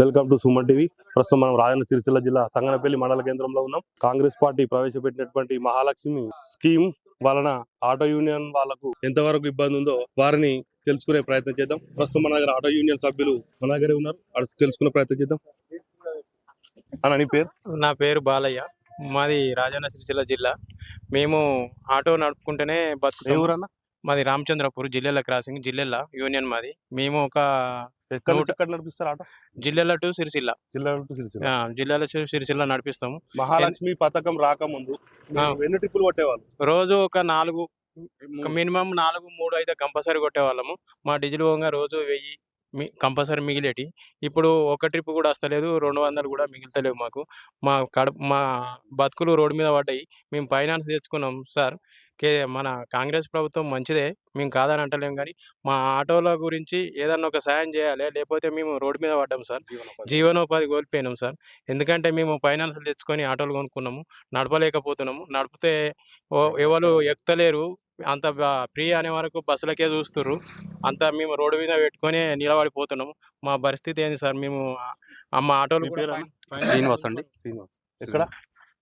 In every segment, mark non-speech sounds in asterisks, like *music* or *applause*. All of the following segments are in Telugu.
Welcome to Suman TV. ప్రస్తుతం మనం రాజన్న సిరిసిల్ల జిల్లా తంగనపల్లి మండల కేంద్రంలో ఉన్నాం. కాంగ్రెస్ పార్టీ ప్రవేశపెట్టినటువంటి మహాలక్ష్మి స్కీమ్ వలన ఆటో యూనియన్ వాళ్ళకు ఎంతవరకు ఇబ్బంది ఉందో వారిని తెలుసుకునే ప్రయత్నం చేద్దాం. ప్రస్తుతం మన దగ్గర ఆటో యూనియన్ సభ్యులు మన దగ్గరే ఉన్నారు. అడుగు తెలుసుకునే ప్రయత్నం చేద్దాం. అన్న నీ పేరు? నా పేరు బాలయ్య. మాది రాజన్న సిరిసిల్ల జిల్లా. మేము ఆటో నడుపుకుంటేనే ఏ బతుకుతాం ఊరన్న? మాది రామచంద్రపూర్ జిల్లెల క్రాసింగ్ జిల్లెల యూనియన్ మాది. మేము ఒక ఎక్కడ నుంచి నూట- ఎక్కడ నడిపిస్తారు ఆటో? జిల్లెల టు సిరిసిల్ల. జిల్లా టు సిరిసిల్ల. ఆ, జిల్లాల టు సిరిసిల్ల నడిపిస్తాము. మహాలక్ష్మి పథకం రాకముందు. మీరు ఎన్ని టిప్పులు కొట్టేవాళ్ళు? రోజు ఒక నాలుగు మినిమం నాలుగు మూడు అయితే కంపల్సరీ కొట్టేవాళ్ళము. మా డీజిల్ పోగా రోజు వెయ్యి మీ కంపల్సరీ మిగిలేటి. ఇప్పుడు ఒక ట్రిప్ కూడా వస్తలేదు రెండు వందలు కూడా మిగులుతలేవు మాకు. మా కడ మా బతుకులు రోడ్డు మీద పడ్డాయి. మేము ఫైనాన్స్ తెచ్చుకున్నాం సార్. కే మన కాంగ్రెస్ ప్రభుత్వం మంచిదే మేము కాదని అంటలేం కానీ మా ఆటోల గురించి ఏదన్నా ఒక సాయం చేయాలి లేకపోతే మేము రోడ్డు మీద పడ్డాం సార్. జీవనోపాధి కోల్పోయినాం సార్. ఎందుకంటే మేము ఫైనాన్స్ తెచ్చుకొని ఆటోలు కొనుక్కున్నాము నడపలేకపోతున్నాము. నడిపితే ఓ- ఎవరు ఎక్కుతలేరు అంత ఫ్రీ అనే వరకు బస్సులకే చూస్తుర్రు. అంత మేము రోడ్డు మీద పెట్టుకొని నిలబడిపోతున్నాము. మా పరిస్థితి ఏంది సార్? మేము అమ్మ ఆటోలు మీ కూడా పేరు ఫైన్- ఫైన్ శ్రీనివాస్ అండి శ్రీనివాస్. ఎక్కడ?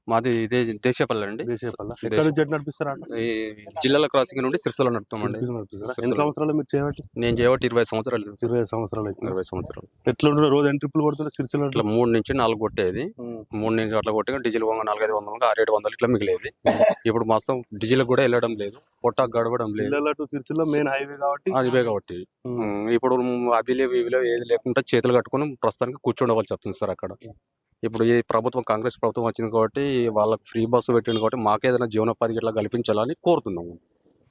మాది ఇదే దేశపల్లి అండి. దేశపల్ల. దేశం. ఎక్కడ నుంచి ఎటు నడిపిస్తారు ఆటో ఈ జిల్లాల క్రాసింగ్ నుండి సిరిసిల్ల నడుపుతామండి. నడిపిస్తారు? ఎన్ని. సంవత్సరాలు మీరు చేయబట్టి? నేను చేయబట్టి ఇరవై సంవత్సరాలు. ఇరవై సంవత్సరాలు ఇరవై సంవత్సరాలు. ఎట్లా ఉంటుందో రోజు ఎన్ని ట్రిప్పులు కొడుతుండే సిరిసిల్ల ఇట్లా మూడు నుంచి నాలుగు కొట్టేది. మూడు నుంచి అట్లా కొట్టి డీజిల్ వంగ నాలుగైదు వందలు ఆరు ఏడు వందలు ఇట్లా మిగిలేది. *laughs* ఇప్పుడు మొత్తం డీజిల్ కూడా వెళ్ళడం లేదు. పొట్ట గడవడం లేదు. సిరిసిల్ల మెయిన్ హైవే కాబట్టి? ఇవే కాబట్టి. ఇప్పుడు అవి లేవు ఇవి లేవు ఏది లేకుండా చేతులు కట్టుకొని ప్రస్తుతానికి కూర్చోండవలసి చెప్తుంది సార్ అక్కడ. ఇప్పుడు ఈ ప్రభుత్వం కాంగ్రెస్ ప్రభుత్వం వచ్చింది కాబట్టి వాళ్ళకి ఫ్రీ బస్సు పెట్టింది కాబట్టి మాకేదైనా జీవనోపాధి ఇట్లా కల్పించాలని కోరుతున్నాము.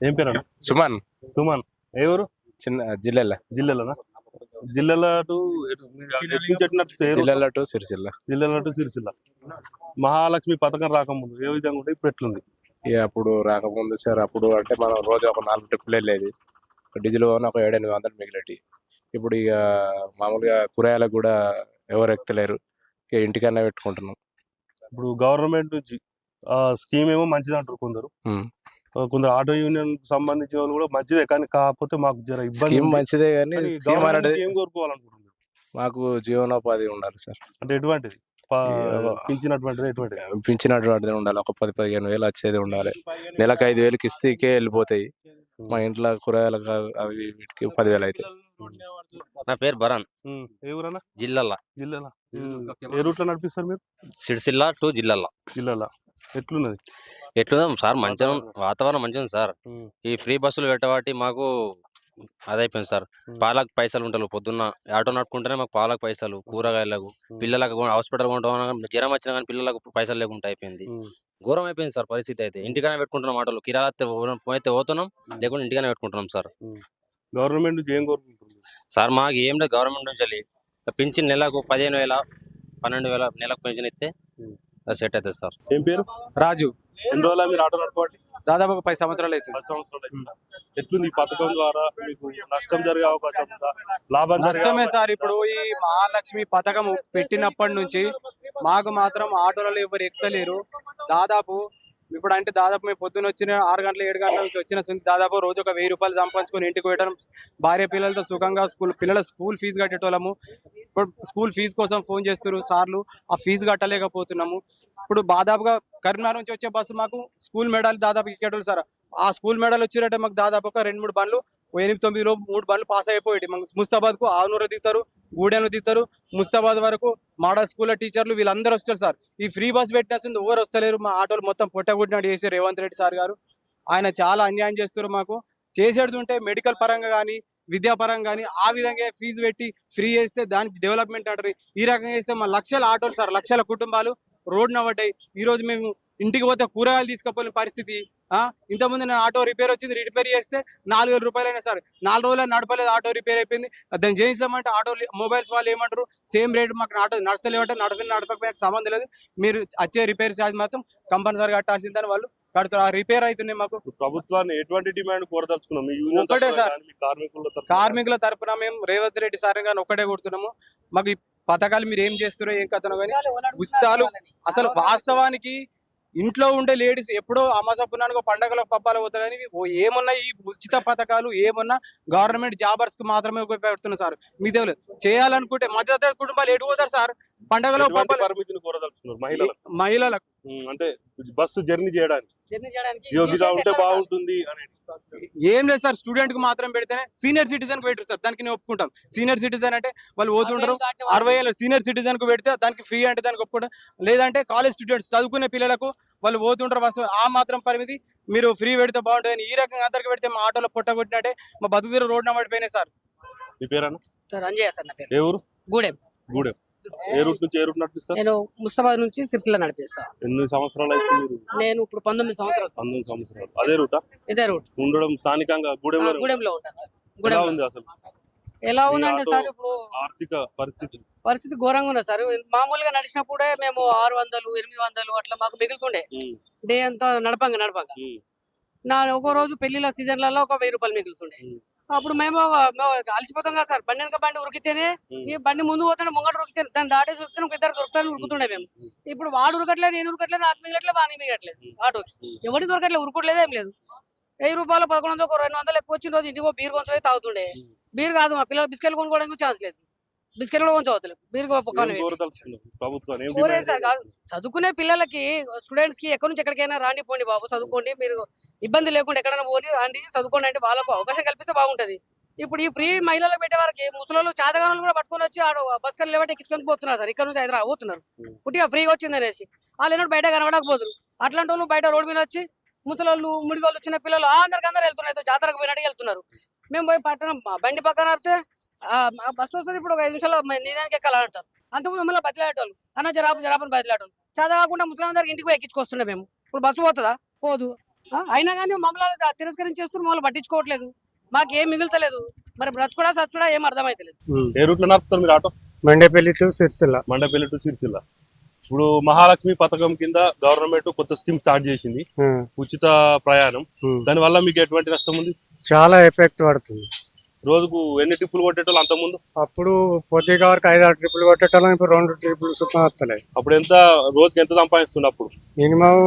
ఏం పేరు అన్న? సుమన్. సుమన్. ఏ ఊరు? చిన్న జిల్లాల. జిల్లాలోనా? జిల్లాల టు ఎటు- మీరు ఎటు నుంచి ఎటు నడిపిస్తే ఏ route? Jillela to Sirisilla. Jillela to Sirisilla. Mahalakshmi పథకం రాకముందు ఏ విధంగా ఉంటే ఇప్పుడు ఎట్లుంది? ఇక అప్పుడు రాకముందు సార్ అప్పుడు అంటే మనం రోజు ఒక నాలుగు ట్రిప్పులు వెళ్ళేది. డీజిల్ పోను ఒక ఏడెనిమిది వందలు మిగిలేటి. ఇప్పుడు ఇక మామూలుగా కూరగాయలకు కూడా ఎవరు ఎక్కలేరు ఇక ఇంటికన్నా పెట్టుకుంటున్నాం. ఇప్పుడు గవర్నమెంట్ నుంచి ఆ స్కీమ్ ఏమో మంచిది అంటారు కొందరు. కొందరు ఆటో యూనియన్ సంబంధించిన వాళ్ళు కూడా మంచిదే కానీ కాకపోతే మాకు జర ఇబ్బంది స్కీమ్. మంచిదే కానీ స్కీమ్ అనేది ఏం కోరుకోవాలనుకుంటున్నారు? మాకు జీవనోపాధి ఉండాలి సార్. అంటే ఎటువంటిది? ప- ఏవో. పింఛనటువంటిది ఎటువంటిది? పెంచినటువంటిది ఉండాలి. ఒక పది పదిహేను వేలు వచ్చేది ఉండాలి. నెలకు ఐదు వేలు కిస్తీకే వెళ్ళిపోతాయి. మా ఇంట్లో కూరగాయలకు అవి- వీటికి పదివేలు అవుతాయి నా పేరు ఉమ్, ఏ ఊరన్నా? జిల్లాల. జిల్లాలో. ఏ రూట్లో నడిపిస్తారు మీరు? సిరిసిల్ల టు జిల్లాల. జిల్లాలో. ఎట్లున్నది? ఎట్లుంది సార్ మంచిగా. వాతావరణం? మంచిగా ఉంది సార్. ఈ ఫ్రీ బస్సులు పెట్టబట్టి మాకు అదైపోయింది సార్. పాలకు పైసలు ఉంటారు పొద్దున్న. ఆటో నడుపుకుంటేనే మాకు పాలకు పైసలు కూరగాయలకు పిల్లలకు హాస్పిటల్ కొంటాం జ్వరం వచ్చినా కానీ పిల్లలకు పైసలు లేకుండా అయిపోయింది. ఘోరం అయిపోయింది సార్ పరిస్థితి అయితే. ఇంటికనే పెట్టుకుంటున్నాం ఆటోలు. కిరాయి అయితే పోతున్నాం. లేకుంటే ఇంటికనే పెట్టుకుంటున్నాం సార్. గవర్నమెంట్ నుంచి ఏం కోరుకుంటుంది సార్ మాకు ఏం లేదు. గవర్నమెంట్ నుంచి పింఛన్ నెలకు పదిహేను వేల పన్నెండు వేల నెలకు పెన్షన్ ఇస్తే సెట్ అవుతుంది సార్. ఏం పేరు? రాజు. ఎన్ని రోజులు మీరు ఆటో నడపబట్టి దాదాపు ఒక పది సంవత్సరాలు అవుతుంది. పది సంవత్సరాలు అయిందా? ఎట్లుంది ఈ పథకం ద్వారా మీకు నష్టం జరిగే అవకాశం ఉందా? లాభం నష్టమే సార్ ఇప్పుడు ఈ మహాలక్ష్మి పథకం పెట్టినప్పటి నుంచి మాకు మాత్రం ఆటోలలో ఎవరు ఎక్కలేరు దాదాపు ఇప్పుడు అంటే దాదాపు మేము పొద్దున్న వచ్చిన ఆరు గంటల ఏడు గంటల నుంచి వచ్చిన దాదాపు రోజు ఒక వెయ్యి రూపాయలు సంపాదించుకొని ఇంటికి పెట్టడం భార్య పిల్లలతో సుఖంగా స్కూల్ పిల్లల స్కూల్ ఫీజు కట్టేటోళ్ళము. ఇప్పుడు స్కూల్ ఫీజు కోసం ఫోన్ చేస్తారు సార్లు ఆ ఫీజు కట్టలేకపోతున్నాము. ఇప్పుడు దాదాపుగా కరీంనగర్ నుంచి వచ్చే బస్సు మాకు స్కూల్ మెడల్ దాదాపు ఎక్కేటోళ్ళు సార్. ఆ స్కూల్ మెడల్ వచ్చినట్టే మాకు దాదాపు ఒక రెండు మూడు బండ్లు ఎనిమిది తొమ్మిది లోపు మూడు బండ్లు పాస్ అయిపోయాయి. మాకు ముస్తాబాద్కు ఆనూరు దిగుతారు గూడెను దిగుతారు. ముస్తాబాద్ వరకు మోడల్ స్కూల్ టీచర్లు వీళ్ళందరూ వస్తారు సార్. ఈ ఫ్రీ బస్ పెట్టినసింది ఎవరు వస్తలేరు. మా ఆటోలు మొత్తం పొట్టగొట్టినట్టు చేసి రేవంత్ రెడ్డి సార్ గారు. ఆయన చాలా అన్యాయం చేస్తారు మాకు. చేసేది ఉంటే మెడికల్ పరంగా కానీ విద్యాపరం కానీ ఆ విధంగా ఫీజు పెట్టి ఫ్రీ చేస్తే దానికి డెవలప్మెంట్ అంటారు. ఈ రకంగా చేస్తే మా లక్షల ఆటోలు సార్ లక్షల కుటుంబాలు రోడ్డున పడ్డాయి ఈ రోజు మేము ఇంటికి పోతే కూరగాయలు తీసుకుపోయిన పరిస్థితి ఆ? ఇంతకుముందు నేను ఆటో రిపేర్ వచ్చింది రిపేర్ చేస్తే నాలుగు వేల రూపాయలైనా సార్. నాలుగు రోజులు నడపలేదు ఆటో రిపేర్ అయిపోయింది. దాన్ని చేయించామంటే ఆటో మొబైల్స్ వాళ్ళు ఏమంటారు? సేమ్ రేట్ మాకు ఆటో నడచలేమంటే నడపని నడపకపోయినా సంబంధం లేదు. మీరు వచ్చే రిపేర్ ఛార్జ్ మాత్రం కంపల్సరీ కట్టాల్సిందని వాళ్ళు కడతారు. ఆ రిపేర్ అవుతున్నాయి మాకు. ప్రభుత్వాన్ని ఎటువంటి డిమాండ్ కోరదలుచుకున్నాం? మీ తరపున సార్. కానీ, మీ కార్మికుల తరపున కార్మికుల తరపున మేము రేవంత్ రెడ్డి సార్ గారిని ఒక్కటే కొడుతున్నాము. మాకు ఈ పథకాలు మీరు ఏం చేస్తారో ఏం కథనో కానీ ఉచితాలు అసలు వాస్తవానికి ఇంట్లో ఉండే లేడీస్ ఎప్పుడో అమాస పున్నానికి పండగల పబ్బాలు పోతారు కానీ ఏమున్నా ఈ ఉచిత పథకాలు ఏమున్నా గవర్నమెంట్ జాబర్స్కు మాత్రమే ఉపయోగపడుతుంది సార్. మీకు తెలియదు చేయాలనుకుంటే మధ్యతరగతి కుటుంబాలు ఎటు పోతారు సార్? పండగలో పబ్బాలు మహిళలకు. అంటే బస్సు జర్నీ చేయడానికి. ఇలా ఉంటే? బాగుంటుంది అని. ఏం లేదు సార్ స్టూడెంట్కి మాత్రం పెడితేనే సీనియర్ సిటిజన్కి పెట్టరు సార్ దానికి నేను ఒప్పుకుంటాం. సీనియర్ సిటిజన్ అంటే వాళ్ళు పోతుంటారు అరవై ఏళ్ళు సీనియర్ సిటిజన్కు పెడితే దానికి ఫ్రీ అంటే దానికి ఒప్పుకుంటాం లేదంటే కాలేజ్ స్టూడెంట్స్ చదువుకునే పిల్లలకు వాళ్ళు పోతుంటారు వస్తు ఆ మాత్రం పరిమితి. మీరు ఫ్రీ పెడితే బాగుంటుంది ఈ రకంగా అందరికి పెడితే మా ఆటోలో పొట్ట కొట్టినట్టే మా బతుకుదీర రోడ్ నెంబర్ పోయినాయి సార్. మీ పేరన్నా? సార్ అంజయ్య సార్ నా పేరు. ఏ ఊరు? గూడెం. గూడెం. ఏ రూట్ నుంచి ఏ రూట్ నడిపిస్తారు? నేను ముస్తాబాద్ నుంచి సిరిసిల్ల నడిపిస్తా. ఎన్ని సంవత్సరాలు మీరు నేను ఇప్పుడు పంతొమ్మిది సంవత్సరాలు. సార్. పంతొమ్మిది సంవత్సరాలు. అదే రూటా? ఇదే రూట్. ఉండడం స్థానికంగా గూడెంలో గూడెంలో ఉంటాను సార్. ఎలా గూడెంలో. ఉంది అసలు? ఎలా ఉందంటే ఆటో- సార్ ఇప్పుడు ఆర్థిక పరిస్థితి? పరిస్థితి ఘోరంగా ఉన్నది సార్. మామూలుగా నడిచినప్పుడే మేము ఆరు వందలు ఎనిమిది వందలు అట్లా మాకు మిగులుతుండే. ఉమ్, డే అంతా నడపంగా నడపంగా. ఉమ్, నా ఒక్కో రోజు పెళ్ళిళ్ళ సీజన్లలో ఒక వెయ్యి రూపాయలు మిగులుతుండే. ఉమ్. అప్పుడు మేము అలసిపోతాం కదా సార్ బండి వెనక బండి ఉరికితేనే. ఈ బండి ముందు పోతుండే ముంగట ఉరికితే దాన్ని దాటేసి ఉరికితే ఇద్దరు దొరుకుతాను ఉరుకుతుండే మేము. ఇప్పుడు వాడు ఉరకట్లేదు నేను ఉరకట్లేదు నాకు మిగలట్లేదు వాడిని మిగలట్లేదు ఉమ్. ఆటోకి. ఎవరికి దొరకట్లేదు ఉరుకోట్లేదు ఏం లేదు వెయ్యి రూపాయలు పదకొండు వందలు ఒక రెండు వందలు ఎక్కువ వచ్చిన రోజు ఇంటికి బీర్ కొంచెం తాగుతుండే. బీర్ కాదు మా పిల్లలు బిస్కెట్లు కొనుక్కోవడానికి ఛాన్స్ లేదు బిస్కెట్లు అవుతలేదు బీర్ సార్ కాదు చదువుకునే పిల్లలకి స్టూడెంట్స్కి ఎక్కడి నుంచి ఎక్కడికైనా రాండి పోండి బాబు చదువుకోండి. మీరు ఇబ్బంది లేకుండా ఎక్కడైనా పోని రాండి చదువుకోండి అంటే వాళ్ళకు అవకాశం కల్పిస్తే బాగుంటది. ఇప్పుడు ఈ ఫ్రీ మహిళలకు పెట్టే వారికి ముసలోళ్ళు చాతగానులు కూడా పట్టుకొని వచ్చి ఆడ బస్ కన్నా లేవంటే ఎక్కించుకొని పోతున్నారు సార్. ఇక్కడ నుంచి హైదరాబాద్ పోతున్నారు. ఉం. పుట్టిగా ఫ్రీగా వచ్చింది అనేసి. వాళ్ళు ఎన్నో బయట కనబడకపోతున్నారు అట్లాంటి వాళ్ళు బయట రోడ్డు మీద వచ్చి ముసలోళ్ళు ముడిగోళ్ళు చిన్న పిల్లలు అందరికి అందరు వెళ్తున్నారు జాతరకు పోయినట్టు వెళ్తున్నారు. మేము పోయి పట్టణం బండి పక్కన ఆపితే బస్సు వస్తుంది ఇప్పుడు ఒక ఐదు నిమిషాలు నిదానికి ఎక్కాలంటారు. అంతకుముందు మమ్మల్ని బతిలాడేటోళ్ళు అన్న జరాపు జరాపని బతిలాడటోళ్ళు చదువు కాకుండా ముసలి అందరికి ఇంటికి పోయి ఎక్కించుకొస్తుండే మేము. ఇప్పుడు బస్సు పోతుందా? పోదు. అయినా కానీ మమ్మల్ని తిరస్కరించేస్తూ మమ్మల్ని పట్టించుకోవట్లేదు. మాకు ఏం మిగులుతలేదు. మరి బ్రతుకుడా సచ్చుడా ఏం అర్థమైతలేదు. ఏ రూట్లో నడుపుతారు మీరు auto? Mandepalli to Sirisilla. Mandapalli to Sirisilla. ఇప్పుడు మహాలక్ష్మి పథకం కింద గవర్నమెంట్ కొత్త స్కీమ్ స్టార్ట్ చేసింది. ఉచిత ప్రయాణం. దాని వల్ల మీకు ఎటువంటి నష్టం ఉంది? చాలా ఎఫెక్ట్ పడుతుంది. రోజుకు ఎన్ని టిప్పులు కొట్టేటోళ్ళు అంత ముందు? అప్పుడు పొద్దుగా వరకు ఐదు ఆరు ట్రిపుల్ కొట్టేటోళ్ళం ఇప్పుడు రెండు సుతం వస్తలేదు. అప్పుడు ఎంత రోజుకి ఎంత సంపాదిస్తుండే అప్పుడు? మినిమం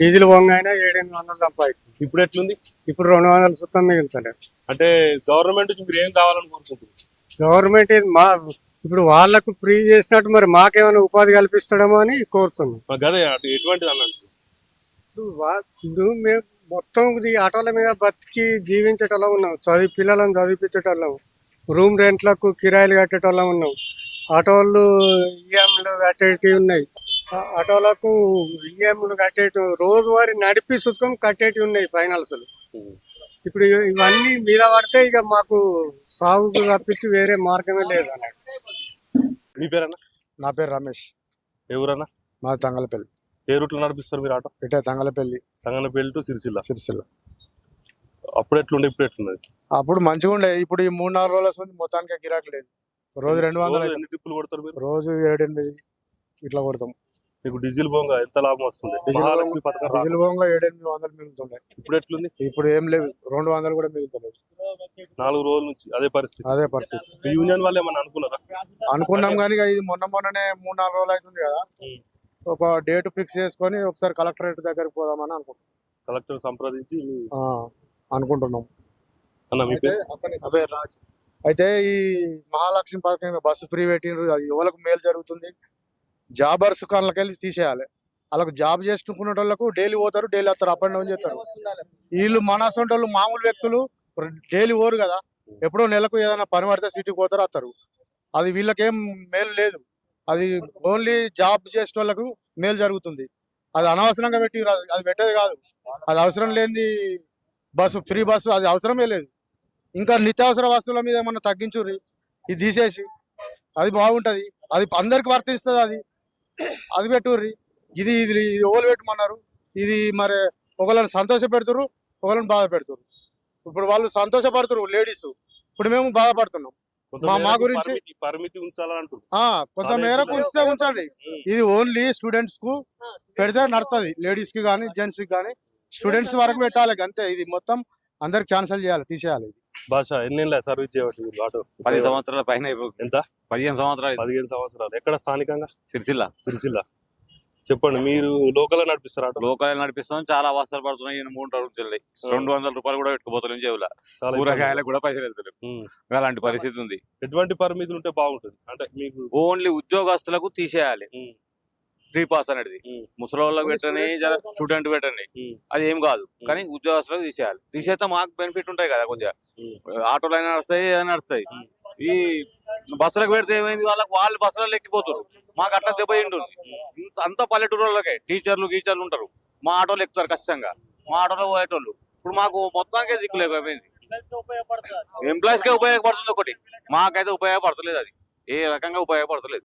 డీజిల్ అయినా ఏడెనిమిది వందలు సంపాదిస్తుంది ఇప్పుడు ఎట్లుంది? ఇప్పుడు రెండు వందల సుతం మిగులుతలేదు. అంటే గవర్నమెంట్ మీరు ఏం కావాలని కోరుకుంటున్నారు? గవర్నమెంట్ ఇది మా ఇప్పుడు వాళ్ళకు ఫ్రీ చేసినట్టు మరి మాకేమైనా ఉపాధి కల్పిస్తాడేమో అని కోరుతున్నాం. ఎటువంటిది అన్నట్టు? ఇప్పుడు మేము మొత్తం ఈ ఆటోల మీద బతికి జీవించేటోళ్ళం ఉన్నాం. చదివి పిల్లలను చదివించేటోళ్ళం రూమ్ రెంట్లకు కిరాయిలు కట్టేటోళ్ళం ఉన్నాం. ఆటోలు ఈఎంలు కట్టేటివి ఉన్నాయి. ఆటోలకు ఈఎంలు కట్టేటి రోజువారీ నడిపి సుఖం కట్టేటివి ఉన్నాయి ఫైనల్స్ ఇప్పుడు ఇవ- ఇవన్నీ మీద పడితే ఇక మాకు సాగుకు తప్పించి వేరే మార్గమే లేదు అన్నట్టు మీ పేరన్నా? నా పేరు రమేష్. ఎవరన్నా మా తంగలపల్లి. ఏ రూట్లో నడిపిస్తారు మీరు ఆటో? ఇటే తంగలపల్లి. సంగనపల్లి టు సిరిసిల్ల. సిరిసిల్ల. అప్పుడు ఎట్లుండే? ఇప్పుడు ఎట్లున్నది? అప్పుడు మంచిగా ఉండే. ఇప్పుడు ఈ మూడు నాలుగు రోజుల వస్తుంది మొత్తానికి గిరాకీ లేదు. రోజు రెండు వందలు. ఎన్ని టిప్పులు కొడతారు మీరు? రోజు ఏడెనిమిది ఇట్లా కొడతాం. మీకు డీజిల్ బొంగ ఎంత లాభం వస్తుంది? డీజిల్ డీజిల్ పోగా ఏడెనిమిది వందలు మిగులుతుండే. ఇప్పుడు ఎట్లుంది? ఇప్పుడు ఏం లేవు. రెండు వందలు కూడా మిగులుతలేవు నాలుగు రోజుల నుంచి అదే పరిస్థితి. అదే పరిస్థితి. యూనియన్ వాళ్ళు ఏమన్నా అనుకున్నారా? అనుకున్నాం కానీ ఇది మొన్న మొన్ననే మూడు నాలుగు రోజులు అవుతుంది కదా. ఒక డేట్ ఫిక్స్ చేసుకొని ఒకసారి కలెక్టరేట్ దగ్గరికి పోదామని అనుకుంటున్నాం. కలెక్టర్ సంప్రదించి ఆ, అనుకుంటున్నాం. అన్న మీ పేరు? అదే రాజ్. అయితే ఈ మహాలక్ష్మి పథకం బస్సు ఫ్రీ పెట్టిండ్రు. అది ఎవరికి మేలు జరుగుతుంది? జాబర్స్ కళ్ళకెళ్ళి తీసేయాలి. వాళ్ళకు జాబ్ చేసుకునే వాళ్ళకు డైలీ పోతారు డైలీ వస్తారు. అప్ అండ్ డౌన్ చేస్తారు. వీళ్ళు మన అసొంటి వాళ్ళు మామూలు వ్యక్తులు డైలీ పోరు కదా. ఎప్పుడో నెలకు ఏదైనా పని పడితే సిటీకి పోతారు వస్తారు అది వీళ్ళకేం మేలు లేదు. అది ఓన్లీ జాబ్ చేసే వాళ్ళకు మేలు జరుగుతుంది. అది అనవసరంగా పెట్టి అది పెట్టేది కాదు. అది అవసరం లేనిది బస్సు ఫ్రీ బస్సు అది అవసరమే లేదు. ఇంకా నిత్యావసర వస్తువుల మీద ఏమన్నా తగ్గించుర్రి ఇది తీసేసి అది బాగుంటది. అది అందరికి వర్తిస్తుంది అది. అది పెట్టుర్రి ఇది ఇది ఇది ఓలు పెట్టమన్నారు. ఇది మరి ఒకళ్ళని సంతోష పెడుతురు ఒకళ్ళని బాధ పెడుతురు ఇప్పుడు వాళ్ళు సంతోషపడుతురు లేడీస్. ఇప్పుడు మేము బాధపడుతున్నాం. మా- గురించి- పరిమితి కొంత మేరకు ఇప్పుడు ఉంచితే ఉంచండి ఇది ఓన్లీ స్టూడెంట్స్కు పెడితే నడుతుంది. లేడీస్కి కానీ జెంట్స్కి కానీ స్టూడెంట్స్ వరకు పెట్టాలి అంతే. ఇది మొత్తం అందరికి క్యాన్సిల్ చేయాలి తీసేయాలి ఇది. భాష ఎన్ని సర్వీస్ చేయవచ్చు మీరు ఆటో? పది సంవత్సరాల పైన అయిపోయింది. ఎంత? పదిహేను సంవత్సరాలు. పదిహేను సంవత్సరాలు. ఎక్కడ స్థానికంగా? సిరిసిల్ల. సిరిసిల్ల. చెప్పండి మీరు లోకల్ నడిపిస్తారు లోకల్ నడిపిస్తాం చాలా అవస్థలు పడుతున్నాయి ఈయన మూడు రోజులు రెండు వందల రూపాయలు కూడా పెట్టుకుపోతున్నాం జేబుల. చాలా కూరగాయలకు కూడా పైసలు వెళ్తలేవు ఉమ్. అలాంటి పరిస్థితి ఉంది. ఎటువంటి పరిమితులు ఉంటే బాగుంటుంది. అంటే మీకు ఓన్లీ ఉద్యోగస్తులకు తీసేయాలి. ఫ్రీ పాస్ అనేది. ముసలి వాళ్ళకి పెట్టని జర స్టూడెంట్ పెట్టండి. అది ఏం కాదు. కానీ ఉద్యోగస్తులకు తీసేయాలి. తీసేస్తే మాకు బెనిఫిట్ ఉంటాయి కదా కొద్దిగా. ఆటోలు అయినా నడుస్తాయి ఏదైనా నడుస్తాయి. ఈ బస్సులకు పెడితే ఏమైంది? వాళ్ళకి వాళ్ళు బస్సులలో ఎక్కిపోతారు మాకు అట్లా దెబ్బ ఉంటుంది ఇంత అంత పల్లెటూరు వాళ్ళకే. టీచర్లు గీచర్లు ఉంటారు. మా ఆటోలు ఎక్కుతారు ఖచ్చితంగా. మా ఆటోలో పోయేటోళ్ళు. ఇప్పుడు మాకు మొత్తానికే దిక్కు లేకపోయింది ఎంప్లాయీస్ ఉపయోగపడుతుంది ఒకటి. మాకైతే ఉపయోగపడతలేదు అది. ఏ రకంగా ఉపయోగపడతలేదు.